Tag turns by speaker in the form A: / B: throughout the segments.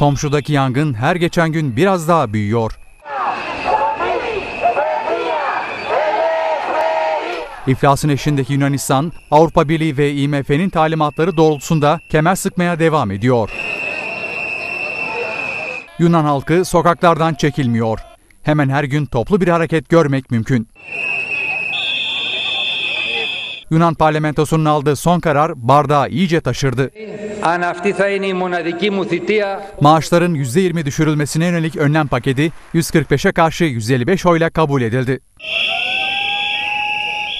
A: Komşudaki yangın her geçen gün biraz daha büyüyor. İflasın eşindeki Yunanistan, Avrupa Birliği ve IMF'nin talimatları doğrultusunda kemer sıkmaya devam ediyor. Yunan halkı sokaklardan çekilmiyor. Hemen her gün toplu bir hareket görmek mümkün. Yunan parlamentosunun aldığı son karar bardağı iyice taşırdı.
B: Αν αυτή θα είναι η μοναδική μου θητεία,
A: Maaşların %20 düşürülmesine yönelik önlem paketi 145'e karşı 155 oyla kabul edildi.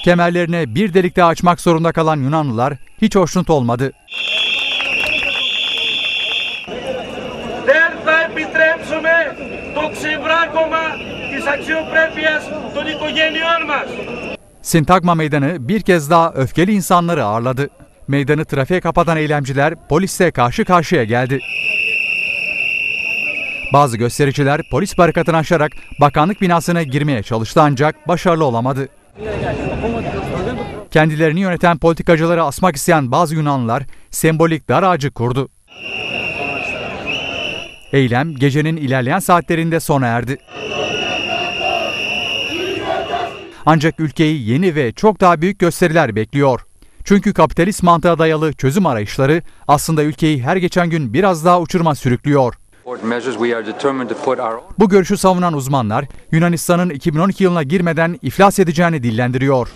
A: Kemerlerine bir delik daha açmak zorunda kalan Yunanlılar hiç hoşnut olmadı.
C: Δεν θα επιτρέψουμε το ξεβράκωμα της αξιοπρέπειας των οικογένειών μας.
A: Sintagma Meydanı bir kez daha öfkeli insanları ağırladı. Meydanı trafiğe kapatan eylemciler polisle karşı karşıya geldi. Bazı göstericiler polis barikatını aşarak bakanlık binasına girmeye çalıştı ancak başarılı olamadı. Kendilerini yöneten politikacıları asmak isteyen bazı Yunanlılar sembolik dar ağacı kurdu. Eylem gecenin ilerleyen saatlerinde sona erdi. Ancak ülkeyi yeni ve çok daha büyük gösteriler bekliyor. Çünkü kapitalist mantığa dayalı çözüm arayışları aslında ülkeyi her geçen gün biraz daha uçuruma sürüklüyor. Bu görüşü savunan uzmanlar Yunanistan'ın 2012 yılına girmeden iflas edeceğini dillendiriyor.